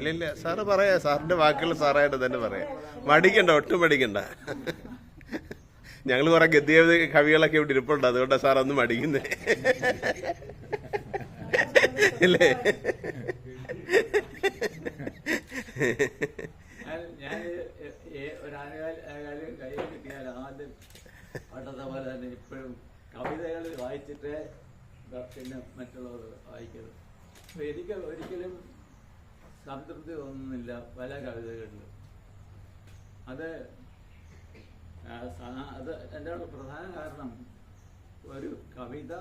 ഇല്ല ഇല്ല സാറ് പറയാ സാറിന്റെ വാക്കുകൾ സാറായിട്ട് തന്നെ പറയാം. മടിക്കണ്ട ഒട്ടും മടിക്കണ്ട. ഞങ്ങൾ കുറെ ഗദ്യ കവികളൊക്കെ ഇവിടെ ഇരിപ്പുണ്ട് അതുകൊണ്ടാണ് സാർ ഒന്ന് മടിക്കുന്നേ. ഇല്ലേ? ഞാൻ ഞാൻ ഒരു ആനുകാലം കൈ കിട്ടിയാൽ ആദ്യം പണ്ടത്തെ പോലെ തന്നെ ഇപ്പോഴും കവിതകൾ വായിച്ചിട്ട് പിന്നെ മറ്റുള്ളവർ വായിക്കുന്നത് എനിക്ക് ഒരിക്കലും സംതൃപ്തി തോന്നുന്നില്ല. പല കവിതകളിലും. അത് അത് എന്റെ പ്രധാന കാരണം? ഒരു കവിത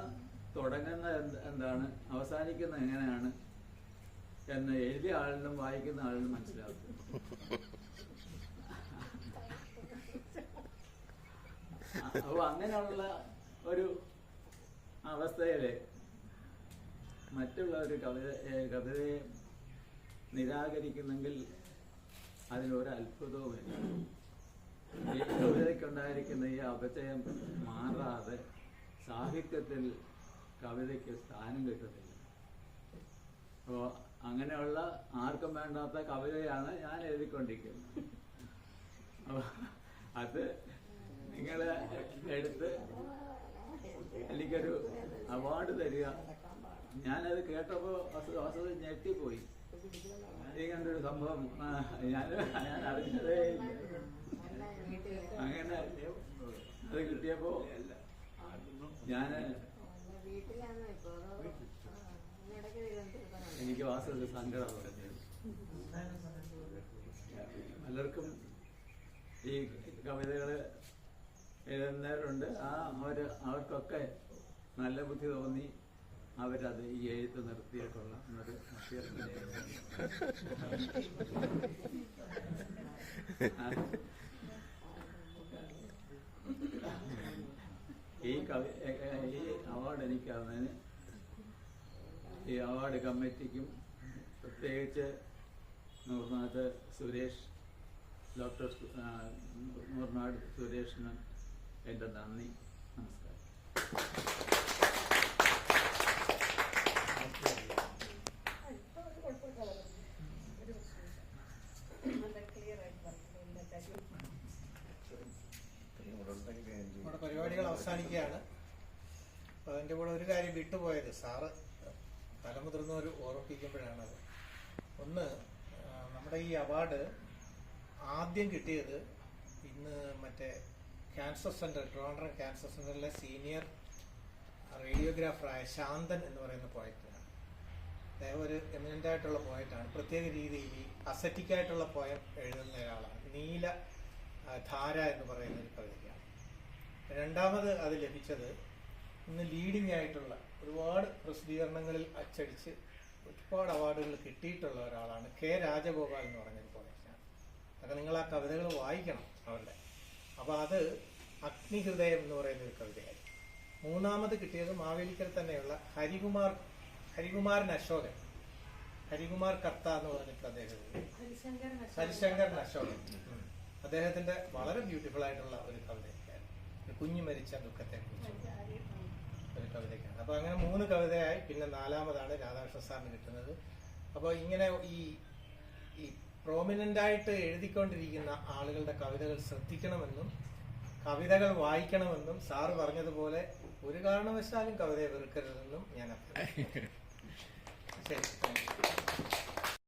തുടങ്ങുന്ന എന്താണ്? അവസാനിക്കുന്ന എങ്ങനെയാണ്? എന്ന് എഴുതിയ ആളിനും വായിക്കുന്ന ആളിനും മനസ്സിലാക്കും അപ്പോൾ അങ്ങനെയുള്ള ഒരു അവസ്ഥയിൽ മറ്റുള്ള ഒരു കവിത കവിതയെ നിരാകരിക്കുന്നെങ്കിൽ ഈ കവിതയ്ക്കുണ്ടായിരിക്കുന്ന ഈ അപചയം മാറാതെ സാഹിത്യത്തിൽ കവിതയ്ക്ക് സ്ഥാനം കിട്ടത്തില്ല. അപ്പോൾ അങ്ങനെയുള്ള ആർക്കും വേണ്ടാത്ത കവിതയാണ് ഞാൻ എഴുതിക്കൊണ്ടിരിക്കുന്നത്. അപ്പൊ അത് നിങ്ങൾ എടുത്ത് എനിക്കൊരു അവാർഡ് തരിക. ഞാനത് കേട്ടപ്പോൾ വസതി ഞെട്ടിപ്പോയി. ഇങ്ങനൊരു സംഭവം ഞാൻ ഞാൻ അറിഞ്ഞതേ ഇല്ല. അങ്ങനെ അത് കിട്ടിയപ്പോ ഇടയ്ക്ക് എനിക്ക് വാസ്തവത്തിൽ സങ്കടമാണ് പലർക്കും ഈ കവിതകൾ എഴുതുന്നവരുണ്ട്. ആ അവർ അവർക്കൊക്കെ നല്ല ബുദ്ധി തോന്നി. അവരത് ഈ എഴുത്ത് നിർത്തിയിട്ടുള്ള അഭ്യർത്ഥനയാണ്. ഈ കവി ഈ അവാർഡ് എനിക്ക് തന്നതിന് ഈ അവാർഡ് കമ്മിറ്റിക്കും പ്രത്യേകിച്ച് നൂർനാഥ് സുരേഷ് ഡോക്ടർ നൂർനാട് സുരേഷിന് എന്റെ നന്ദി നമസ്കാരം അവസാനിക്കുകയാണ്. അതിന്റെ കൂടെ ഒരു കാര്യം വിട്ടുപോയത്. സാറ് തലമുതിർന്നവർ അത്. ഒന്ന് നമ്മുടെ ഈ അവാർഡ് ആദ്യം കിട്ടിയത് ഇന്ന് മറ്റേ ക്യാൻസർ സെന്റർ ട്രിവാൻഡ്രം ക്യാൻസർ സെന്ററിലെ സീനിയർ റേഡിയോഗ്രാഫറായ ശാന്തൻ എന്ന് പറയുന്ന പോയറ്റിനാണ് അദ്ദേഹം ഒരു എമിനന്റ് ആയിട്ടുള്ള പോയറ്റാണ് പ്രത്യേക രീതിയിൽ ഈ അസറ്റിക് ആയിട്ടുള്ള പോയം എഴുതുന്ന ഒരാളാണ്. നീല ധാര എന്ന് പറയുന്ന ഒരു കവിതയ്ക്കാണ്. രണ്ടാമത് അത് ലഭിച്ചത് ഇന്ന് ലീഡിംഗ് ആയിട്ടുള്ള ഒരുപാട് പ്രസിദ്ധീകരണങ്ങളിൽ അച്ചടിച്ച് ഒരുപാട് അവാർഡുകൾ കിട്ടിയിട്ടുള്ള ഒരാളാണ് കെ രാജഗോപാൽ എന്ന് പറഞ്ഞൊരു പോലീസാണ് അതൊക്കെ നിങ്ങൾ ആ കവിതകൾ വായിക്കണം അവരുടെ. അപ്പോൾ അത് അഗ്നിഹൃദയം എന്ന് പറയുന്ന ഒരു കവിതയായി. മൂന്നാമത് കിട്ടിയത് മാവേലിക്കൽ തന്നെയുള്ള ഹരികുമാർ ഹരികുമാരൻ അശോകൻ. ഹരികുമാർ കർത്ത എന്ന് പറഞ്ഞിട്ട് അദ്ദേഹം. ഹരിശങ്കർ ഹരിശങ്കർ അശോകൻ. അദ്ദേഹത്തിന്റെ വളരെ ബ്യൂട്ടിഫുൾ ആയിട്ടുള്ള ഒരു ഒരു കുഞ്ഞു മരിച്ച ദുഃഖത്തെ ഒരു കവിതയ്ക്കാണ്. അപ്പൊ അങ്ങനെ മൂന്ന് കവിതയായി. പിന്നെ നാലാമതാണ് രാധാകൃഷ്ണ സാറിന് കിട്ടുന്നത്. അപ്പോൾ ഇങ്ങനെ ഈ ഈ പ്രോമിനന്റ് ആയിട്ട് എഴുതിക്കൊണ്ടിരിക്കുന്ന ആളുകളുടെ കവിതകൾ ശ്രദ്ധിക്കണമെന്നും കവിതകൾ വായിക്കണമെന്നും സാറ് പറഞ്ഞതുപോലെ ഒരു കാരണവശാലും കവിതയെ വെറുക്കരുതെന്നും ഞാൻ അഭ്യർത്ഥിക്കുന്നു.